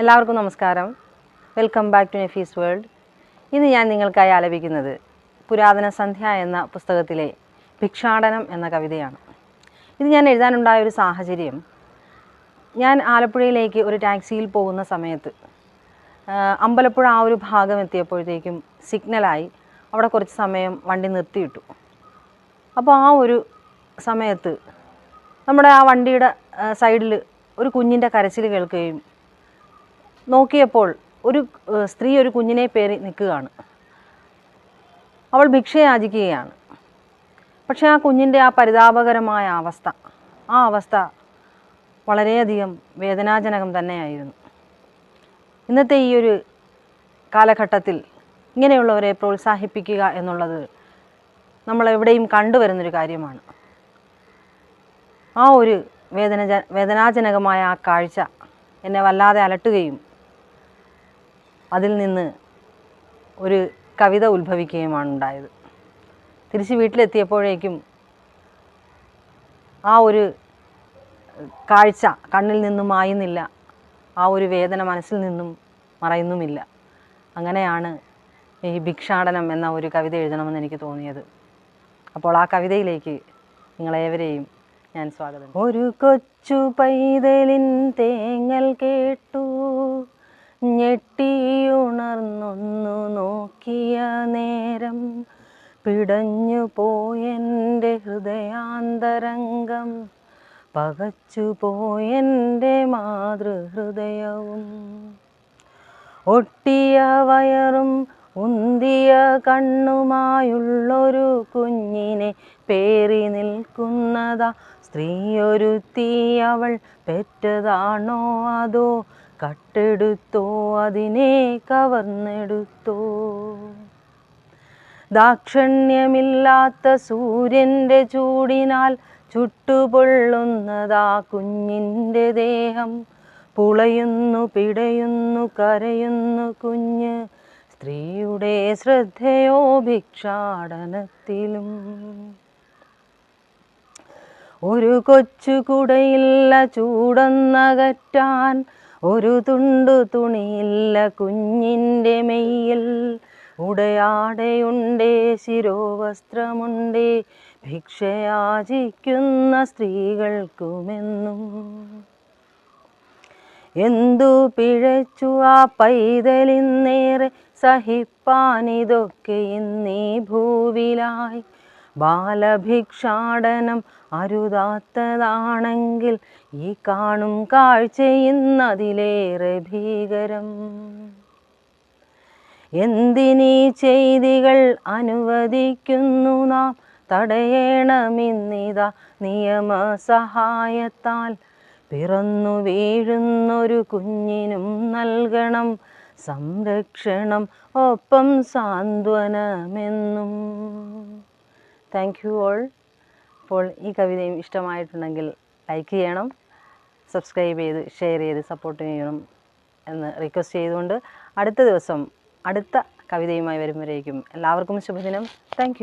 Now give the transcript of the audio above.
എല്ലാവർക്കും നമസ്കാരം. Welcome back to Nafees world ഇന്ന് ഞാൻ നിങ്ങൾക്കായി ആലപിക്കുന്നത് പുരാതന സന്ധ്യ എന്ന പുസ്തകത്തിലെ ഭിക്ഷാടനം എന്ന കവിതയാണ്. ഇത് ഞാൻ എഴുതാനുണ്ടായ ഒരു സാഹചര്യം. ഞാൻ ആലപ്പുഴയിലേക്ക് ഒരു ടാക്സിയിൽ പോകുന്ന സമയത്ത് അമ്പലപ്പുഴ ആ ഒരു ഭാഗം എത്തിയപ്പോഴത്തേക്കും സിഗ്നലായി അവിടെ കുറച്ച് സമയം വണ്ടി നിർത്തിയിട്ടു. അപ്പോൾ ആ ഒരു സമയത്ത് നമ്മുടെ ആ വണ്ടിയുടെ സൈഡിൽ ഒരു കുഞ്ഞിന്റെ കരച്ചിൽ കേൾക്കുകയും നോക്കിയപ്പോൾ ഒരു സ്ത്രീ ഒരു കുഞ്ഞിനെ പേറി നിൽക്കുകയാണ്. അവൾ ഭിക്ഷയാചിക്കുകയാണ്. പക്ഷേ ആ കുഞ്ഞിന്റെ ആ പരിതാപകരമായ അവസ്ഥ ആ അവസ്ഥ വളരെയധികം വേദനാജനകം തന്നെയായിരുന്നു. ഇന്നത്തെ ഈ ഒരു കാലഘട്ടത്തിൽ ഇങ്ങനെയുള്ളവരെ പ്രോത്സാഹിപ്പിക്കുക എന്നുള്ളത് നമ്മൾ എവിടെയും കണ്ടുവരുന്നൊരു കാര്യമാണ്. ആ ഒരു വേദന വേദനാജനകമായ ആ കാഴ്ച എന്നെ വല്ലാതെ അലട്ടുകയും അതിൽ നിന്ന് ഒരു കവിത ഉത്ഭവിക്കുകയുമാണ് ഉണ്ടായത്. തിരിച്ച് വീട്ടിലെത്തിയപ്പോഴേക്കും ആ ഒരു കാഴ്ച കണ്ണിൽ നിന്നും മായുന്നില്ല. ആ ഒരു വേദന മനസ്സിൽ നിന്നും മറയുന്നുമില്ല. അങ്ങനെയാണ് ഈ ഭിക്ഷാടനം എന്ന ഒരു കവിത എഴുതണമെന്ന് എനിക്ക് തോന്നിയത്. അപ്പോൾ ആ കവിതയിലേക്ക് നിങ്ങളേവരെയും ഞാൻ സ്വാഗതം. ഒരു കൊച്ചു പൈതലിൻ തേങ്ങൽ കേട്ടു. ഞെട്ടിയുണർന്നൊന്നു നോക്കിയ നേരം പിടഞ്ഞു പോയെന്റെ ഹൃദയാന്തരംഗം. പകച്ചു പോയെന്റെ മാതൃഹൃദയവും. ഒട്ടിയ വയറും ഉന്തിയ കണ്ണുമായുള്ളൊരു കുഞ്ഞിനെ പേറി നിൽക്കുന്നതാ. സ്ത്രീയൊരു തീ അവൾ പെറ്റതാണോ അതോ കട്ടെടുത്തോ അതിനെ കവർന്നെടുത്തോ. ദാക്ഷണ്യമില്ലാത്ത സൂര്യന്റെ ചൂടിനാൽ ചുട്ടുപൊള്ളുന്നതാ കുഞ്ഞിന്റെ ദേഹം. പുളയുന്നു പിടയുന്നു കരയുന്നു കുഞ്ഞ്. സ്ത്രീയുടെ ശ്രദ്ധയോ ഭിക്ഷാടനത്തിലും. ഒരു കൊച്ചു കുടയില്ല ചൂടന്നകറ്റാൻ ഒരു തുണ്ടു തുണിയില്ല കുഞ്ഞിന്റെ മെയ്യിൽ. ഉടയാടയുണ്ടേ ശിരോവസ്ത്രമുണ്ടേ ഭിക്ഷയാചിക്കുന്ന സ്ത്രീകൾക്കുമെന്നും. എന്തു പിഴച്ചു ആ പൈതലിന്നേറെ സഹിപ്പാനിതൊക്കെ ഇന്നീ ഭൂവിലായി. ബാലഭിക്ഷാടനം അരുതാത്തതാണെങ്കിൽ ഈ കാണും കാഴ്ചയിന്നതിലേറെ ഭീകരം. എന്തിനീ ചെയ്തികൾ അനുവദിക്കുന്നു നാം? തടയണമെന്നിതാ നിയമസഹായത്താൽ. പിറന്നു വീഴുന്നൊരു കുഞ്ഞിനും നൽകണം സംരക്ഷണം ഒപ്പം സാന്ത്വനമെന്നും. താങ്ക് യു ഓൾ അപ്പോൾ ഈ കവിതയും ഇഷ്ടമായിട്ടുണ്ടെങ്കിൽ ലൈക്ക് ചെയ്യണം സബ്സ്ക്രൈബ് ചെയ്ത് ഷെയർ ചെയ്ത് സപ്പോർട്ട് ചെയ്യണം എന്ന് റിക്വസ്റ്റ് ചെയ്തുകൊണ്ട് അടുത്ത ദിവസം അടുത്ത കവിതയുമായി വരുമ്പോഴേക്കും എല്ലാവർക്കും ശുഭദിനം. താങ്ക്